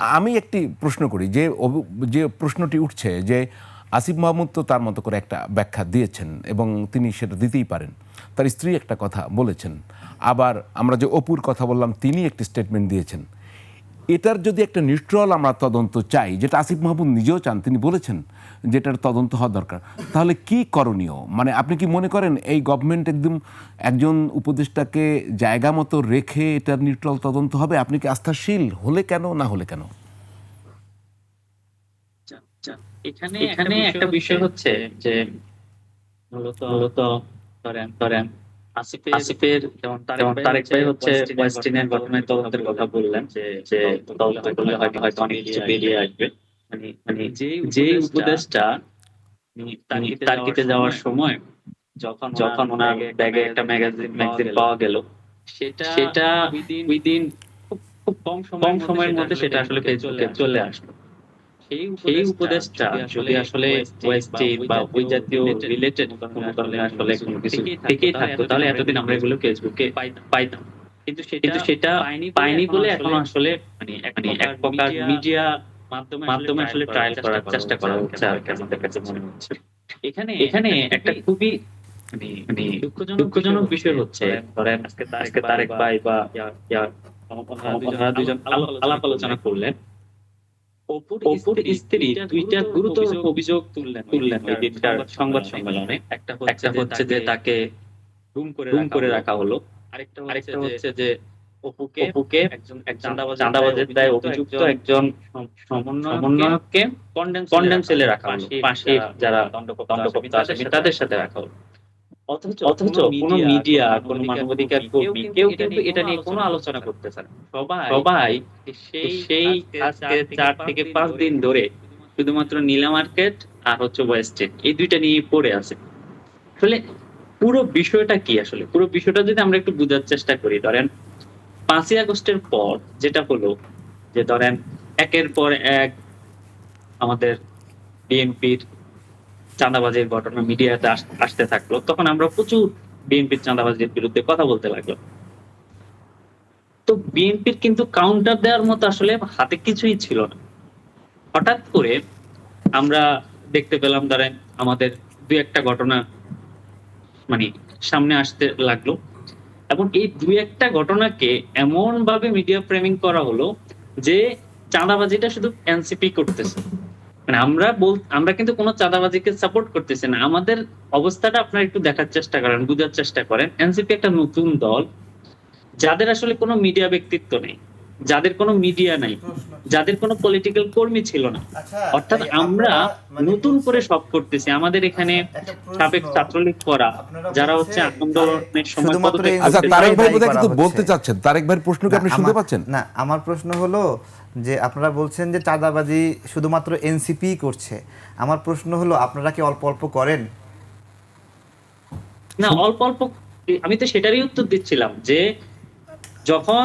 আমি একটি প্রশ্ন করি, যে যে প্রশ্নটি উঠছে যে আসিফ মাহমুদ তো তার মতো করে একটা ব্যাখ্যা দিয়েছেন এবং তিনি সেটা দিতেই পারেন। তার স্ত্রী একটা কথা বলেছেন। আবার আমরা যে অপুর কথা বললাম, তিনি একটি স্টেটমেন্ট দিয়েছেন। এটার যদি একটা নিউট্রাল আমরা তদন্ত চাই, যেটা আসিফ মাহমুদ নিজেও চান, তিনি বলেছেন যেটার তদন্ত হওয়া দরকার। তাহলে কি করণীয়? মানে আপনি কি মনে করেন এই গভর্নমেন্ট একদম একজন উপদেষ্টাকে জায়গা মতো রেখে এটার নিউট্রাল তদন্ত হবে? আপনি কি আস্থাশীল? হলে কেন? না হলে কেন? এখানে এখানে একটা বিষয় হচ্ছে যে মূলত মূলত ধরেন ধরেন আসিফের আসিফের যেমন যেমন তারেক ভাই হচ্ছে ঘটনায় তদন্তের কথা বললেন যে যে তদন্ত করলে হয়তো হয়তো অনেক কিছু বেরিয়ে আসবে। মানে মানে যে উপদেশটা তিনি তার্কিতে যাওয়ার সময় যখন যখন ওনার ব্যাগে একটা ম্যাগাজিন ম্যাগাজিন পাওয়া গেল সেটা সেটা উইদিন খুব কম কম সময়ের মধ্যে সেটা আসলে চলে আসলো। সেই উপদেশটা যদি আসলে বা ওই জাতীয় রিলেটেড কোনো কারণে আসলে কোনো কিছু থেকেই থাকতো তাহলে এতদিন আমরা এগুলো ফেসবুকে পাইতাম। কিন্তু কিন্তু সেটা পাইনি বলে এখন আসলে মানে মানে এক প্রকার মিডিয়া মাধ্যমে আসলে ট্রায়াল করার চেষ্টা করা হচ্ছে আর কাছে মনে হচ্ছে। এখানে এখানে একটা খুবই মানে মানে দুঃখজনক বিষয় হচ্ছে ধরেন আজকে আজকে তারেক ভাই বা দুজন আলাপ- আলোচনা করলেন। অপুর স্ত্রী দুইটা গুরুতর অভিযোগ তুললেন। তুললেন সংবাদ সম্মেলনে একটা হচ্ছে যে তাকে রুম করে রুম করে রাখা হলো। আরেকটা হচ্ছে যে অপুকে অপুকে একজন চাঁদাবাজের দায় অভিযুক্ত একজন সমন্বয়ককে কন্ডেম সেলে রাখা হলো। পাশে যারা দণ্ডপ্রাপ্ত আসামি তাদের সাথে রাখা হলো। অথচ কোনো মিডিয়া কোনো মানবাধিকার কর্মী কেউ কিন্তু এটা নিয়ে কোনো আলোচনা করতেছে না। সবাই সবাই সেই আজকে চার থেকে পাঁচ দিন ধরে শুধুমাত্র নীলা মার্কেট আর হচ্ছে ওয়েস্টে এই দুইটা নিয়ে পড়ে আছে। আসলে পুরো বিষয়টা কি আসলে? পুরো বিষয়টা যদি আমরা একটু বোঝার চেষ্টা করি ধরেন পাঁচই আগস্টের পর যেটা হলো যে ধরেন একের পর এক আমাদের বিএনপির চাঁদাবাজির ঘটনা মিডিয়াতে আসতে থাকল, তখন আমরা প্রচুর বিএনপির চাঁদাবাজির বিরুদ্ধে কথা বলতে লাগল তো বিএনপির কিন্তু কাউন্টার দেওয়ার মতো আসলে হাতে কিছুই ছিল না। হঠাৎ করে আমরা দেখতে পেলাম, ধরেন আমাদের দুই একটা ঘটনা মানে সামনে আসতে লাগল। এবং এই দুই একটা ঘটনাকে এমন ভাবে মিডিয়া ফ্রেমিং করা হলো যে চাঁদাবাজিটা শুধু এনসিপি করতেছে। মানে আমরা বল, আমরা কিন্তু কোনো চাঁদাবাজিকে সাপোর্ট করতেছি না। আমাদের অবস্থাটা আপনারা একটু দেখার চেষ্টা করেন, বুঝার চেষ্টা করেন। এনসিপি একটা নতুন দল, যাদের আসলে কোনো মিডিয়া ব্যক্তিত্ব নেই। যাদের কোনো মিডিয়া নাই যাদের কোনো পলিটিক্যাল কর্মী ছিল না। অর্থাৎ আমরা নতুন করে সব করতেছি। আমাদের এখানে সাবেক ছাত্রলীগ করা যারা হচ্ছে আন্দোলনের সময় পদত্যাগ এই- আচ্ছা তারেক ভাই বোধহয় কিন্তু বলতে চাচ্ছেন। তারেক ভাইয়ের প্রশ্ন কি আপনি শুনতে পাচ্ছেন? না আমার প্রশ্ন হলো যে আপনারা বলছেন যে চাঁদাবাজি শুধুমাত্র এনসিপি করছে। আমার প্রশ্ন হলো আপনারা কি অল্প অল্প করেন? না অল্প অল্প আমি তো সেটারই উত্তর দিচ্ছিলাম যে যখন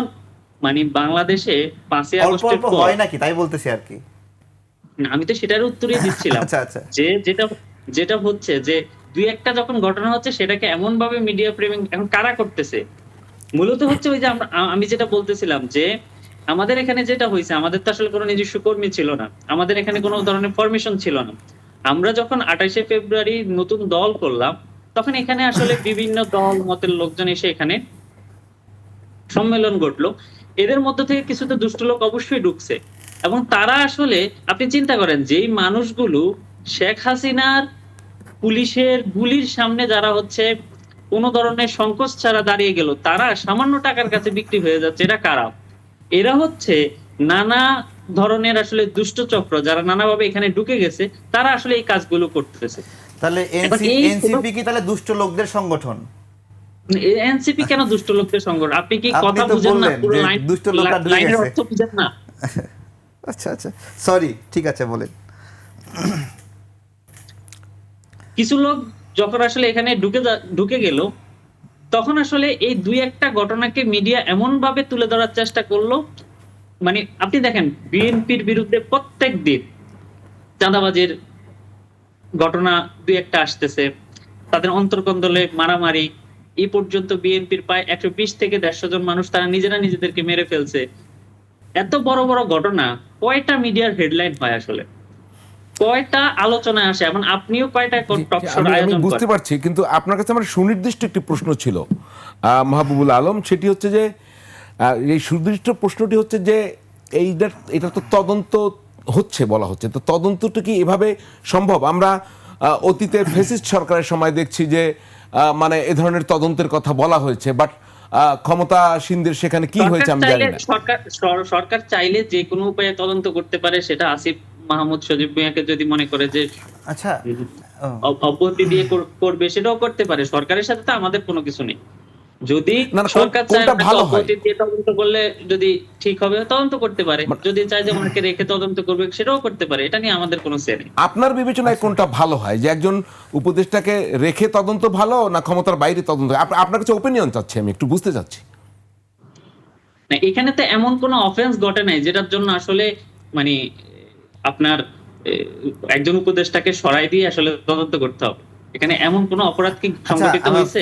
মানে বাংলাদেশে পাঁচই আগস্টের পর হয় নাকি? তাই বলতেছি আর কি। আমি তো সেটার উত্তরই দিচ্ছিলাম। আচ্ছা আচ্ছা। যে যেটা যেটা হচ্ছে যে দুই একটা যখন ঘটনা হচ্ছে সেটাকে এমন ভাবে মিডিয়া ফ্রেমিং এখন কারা করতেছে? মূলত হচ্ছে ওই যে আমি যেটা বলতেছিলাম যে আমাদের এখানে যেটা হয়েছে আমাদের তো আসলে কোনো নিজস্ব কর্মী ছিল না। আমাদের এখানে কোনো ধরনের ফরমেশন ছিল না। আমরা যখন আঠাশে ফেব্রুয়ারি নতুন দল করলাম তখন এখানে আসলে বিভিন্ন দল মতের লোকজন এসে এখানে সম্মেলন ঘটলো। এদের মধ্য থেকে কিছু তো দুষ্ট লোক অবশ্যই ঢুকছে। এবং তারা আসলে আপনি চিন্তা করেন যেই মানুষগুলো শেখ হাসিনার পুলিশের গুলির সামনে যারা হচ্ছে কোনো ধরনের সংকোচ ছাড়া দাঁড়িয়ে গেল তারা সামান্য টাকার কাছে বিক্রি হয়ে যাচ্ছে এরা কারা? এরা হচ্ছে নানা ধরনের আসলে দুষ্ট চক্র যারা নানাভাবে এখানে ঢুকে গেছে তারা আসলে এই কাজগুলো করতেছে। তাহলে এনসিপি কি তাহলে দুষ্ট লোকদের সংগঠন? এনসিপি কেন দুষ্ট লোকদের সংগঠন? আপনি কি কথা বুঝেন না? পুরো লাইন দুষ্ট লোকরা ঢুকে লাইনের অর্থ বুঝেন না। আচ্ছা আচ্ছা। সরি ঠিক আছে বলেন। কিছু লোক যখন আসলে এখানে ঢুকে ঢুকে গেল তখন আসলে এই দুই একটা ঘটনাকে মিডিয়া এমন ভাবে তুলে ধরার চেষ্টা করল। মানে আপনি দেখেন বিএনপির বিরুদ্ধে প্রত্যেক দিন চাঁদাবাজির ঘটনা দুই একটা আসতেছে। তাদের অন্তর্কন্দলে মারামারি এই পর্যন্ত বিএনপির প্রায় একশো বিশ থেকে দেড়শো জন মানুষ তারা নিজেরা নিজেদেরকে মেরে ফেলছে। এত বড় বড় ঘটনা কয়টা মিডিয়ার হেডলাইন হয় আসলে? কয়টা আলোচনায় আসে? এবং আপনিও কয়টা টক আমি- আয়োজন বুঝতে পারছি কিন্তু আপনার কাছে আমার সুনির্দিষ্ট একটি প্রশ্ন ছিল মাহবুবুল আলম। সেটি হচ্ছে যে এই সুনির্দিষ্ট প্রশ্নটি হচ্ছে যে এইটার এটা তো তদন্ত হচ্ছে বলা হচ্ছে তো তদন্তটা কি এভাবে সম্ভব? আমরা আহ, অতীতে ফেসিস্ট সরকারের সময় দেখছি যে মানে এ ধরনের তদন্তের কথা বলা হয়েছে বাট ক্ষমতাসীনদের সেখানে কি হয়েছে আমি সরকার জানি না। সরকার সরকার চাইলে যে কোনো উপায়ে তদন্ত করতে পারে সেটা আসিফ মাহমুদ সজীব মিয়াকে যদি মনে করে যে আচ্ছা ও, অব্যাহতি দিয়ে করবে সেটাও করতে পারে। সরকারের সাথে তো আমাদের কোনো কিছু নেই। যদি সরকার চায় ভালো হয়? তদন্ত করলে যদি ঠিক হবে তদন্ত করতে পারে। যদি চায় যে ওনাকে রেখে তদন্ত করবে সেটাও করতে পারে। এটা নিয়ে আমাদের কোনো সে নেই। আপনার বিবেচনায় কোনটা ভালো হয়? যে একজন উপদেষ্টাকে রেখে তদন্ত ভালো না ক্ষমতার বাইরে তদন্ত? আপনার কাছে ওপিনিয়ন চাচ্ছি আমি একটু বুঝতে চাচ্ছি। না এখানে তো এমন কোনো অফেন্স ঘটে নাই যেটার জন্য আসলে মানে আপনার একজন উপদেষ্টাকে সরাই দিয়ে আসলে তদন্ত করতে হবে। এখানে এমন কোনো অপরাধ কি আচ্ছা সংগঠিত আমার হয়েছে?